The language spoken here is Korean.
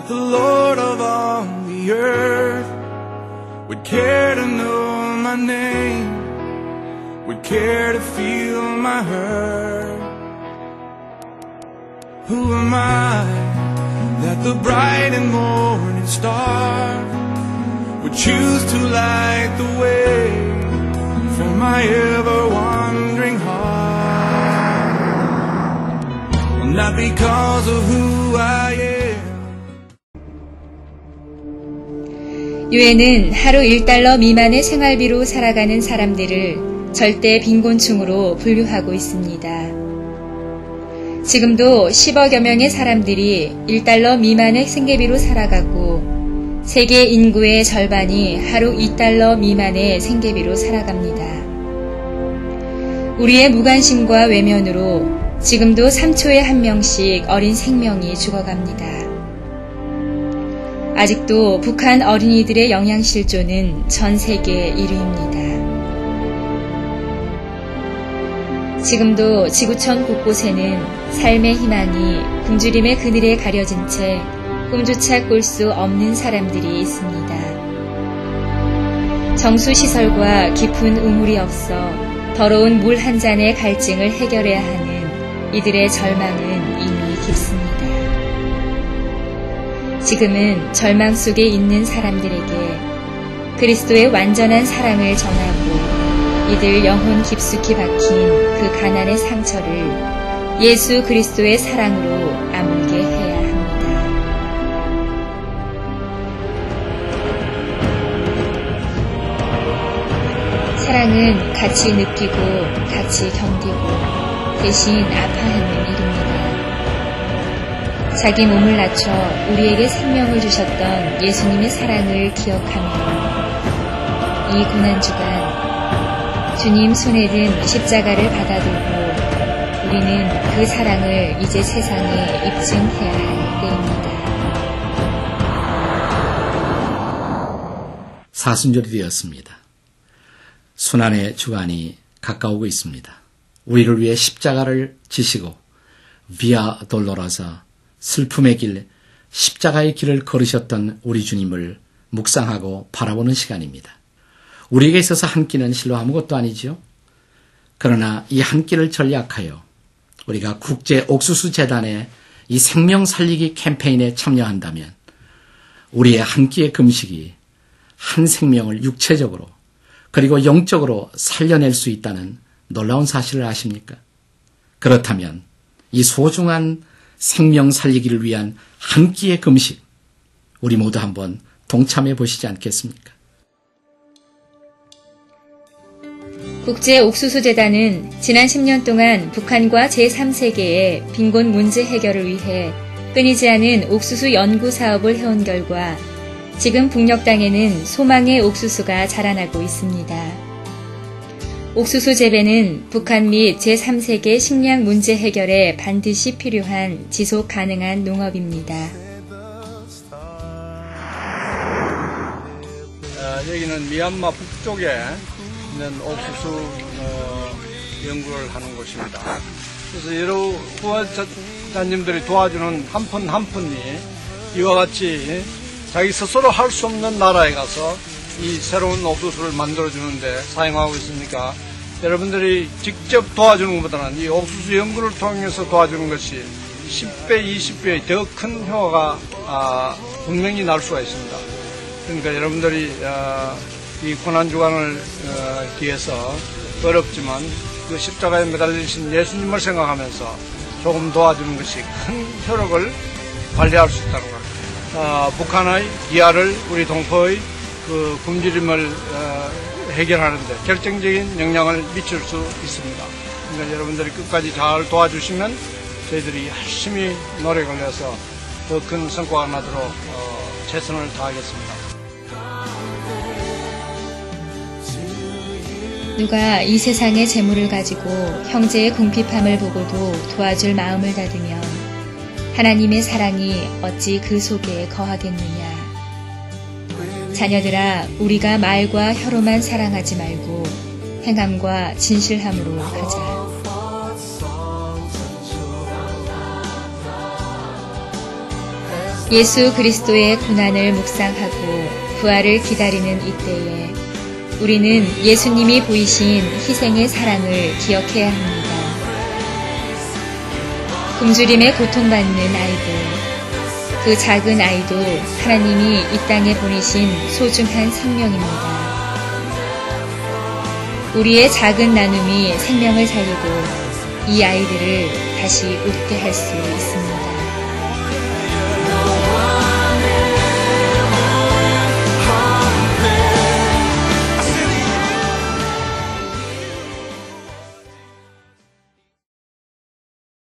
that the Lord of all the earth would care to know my name, would care to feel my hurt. Who am I that the bright and morning star would choose to light the way for my ever wandering heart? Not because of who I am. 유엔은 하루 1달러 미만의 생활비로 살아가는 사람들을 절대 빈곤층으로 분류하고 있습니다. 지금도 10억여 명의 사람들이 1달러 미만의 생계비로 살아가고 세계 인구의 절반이 하루 2달러 미만의 생계비로 살아갑니다. 우리의 무관심과 외면으로 지금도 3초에 한 명씩 어린 생명이 죽어갑니다. 아직도 북한 어린이들의 영양실조는 전 세계 1위입니다. 지금도 지구촌 곳곳에는 삶의 희망이 굶주림의 그늘에 가려진 채 꿈조차 꿀 수 없는 사람들이 있습니다. 정수시설과 깊은 우물이 없어 더러운 물 한 잔의 갈증을 해결해야 하는 이들의 절망은 이미 깊습니다. 지금은 절망 속에 있는 사람들에게 그리스도의 완전한 사랑을 전하고 이들 영혼 깊숙이 박힌 그 가난의 상처를 예수 그리스도의 사랑으로 아물게 해야 합니다. 사랑은 같이 느끼고 같이 견디고 대신 일입니다. 자기 몸을 낮춰 우리에게 생명을 주셨던 예수님의 사랑을 기억하며 이 고난주간 주님 손에 든 십자가를 받아들고 우리는 그 사랑을 이제 세상에 입증해야 할 때입니다. 사순절이 되었습니다. 순환의 주간이 가까우고 있습니다. 우리를 위해 십자가를 지시고 비아 돌로라사 슬픔의 길, 십자가의 길을 걸으셨던 우리 주님을 묵상하고 바라보는 시간입니다. 우리에게 있어서 한 끼는 실로 아무것도 아니지요. 그러나 이 한 끼를 전략하여 우리가 국제 옥수수 재단의 이 생명 살리기 캠페인에 참여한다면 우리의 한 끼의 금식이 한 생명을 육체적으로 그리고 영적으로 살려낼 수 있다는 놀라운 사실을 아십니까? 그렇다면 이 소중한 생명 살리기를 위한 한 끼의 금식, 우리 모두 한번 동참해 보시지 않겠습니까? 국제 옥수수 재단은 지난 10년 동안 북한과 제3세계의 빈곤 문제 해결을 위해 끊이지 않은 옥수수 연구 사업을 해온 결과 지금 북녘 땅에는 소망의 옥수수가 자라나고 있습니다. 옥수수 재배는 북한 및 제3세계 식량 문제 해결에 반드시 필요한 지속 가능한 농업입니다. 어, 여기는 미얀마 북쪽에 있는 옥수수 어, 연구를 하는 곳입니다. 그래서 여러 후원자님들이 도와주는 한 푼 한 푼이 이와 같이 자기 스스로 할 수 없는 나라에 가서 이 새로운 옥수수를 만들어주는데 사용하고 있으니까 여러분들이 직접 도와주는 것보다는 이 옥수수 연구를 통해서 도와주는 것이 10배, 20배 더 큰 효과가 아, 분명히 날 수가 있습니다. 그러니까 여러분들이 아, 이 고난주간을 어, 뒤해서 어렵지만 그 십자가에 매달리신 예수님을 생각하면서 조금 도와주는 것이 큰 효력을 발휘할 수 있다는 것. 아, 북한의 기아를 우리 동포의 그 굶주림을 어, 해결하는데 결정적인 영향을 미칠 수 있습니다. 그러니까 여러분들이 끝까지 잘 도와주시면 저희들이 열심히 노력을 해서 더 큰 성과가 나도록 어, 최선을 다하겠습니다. 누가 이 세상의 재물을 가지고 형제의 궁핍함을 보고도 도와줄 마음을 닫으면 하나님의 사랑이 어찌 그 속에 거하겠느냐. 자녀들아, 우리가 말과 혀로만 사랑하지 말고 행함과 진실함으로 하자. 예수 그리스도의 고난을 묵상하고 부활을 기다리는 이때에 우리는 예수님이 보이신 희생의 사랑을 기억해야 합니다. 굶주림에 고통받는 아이들, 그 작은 아이도 하나님이 이 땅에 보내신 소중한 생명입니다. 우리의 작은 나눔이 생명을 살리고 이 아이들을 다시 웃게 할 수 있습니다.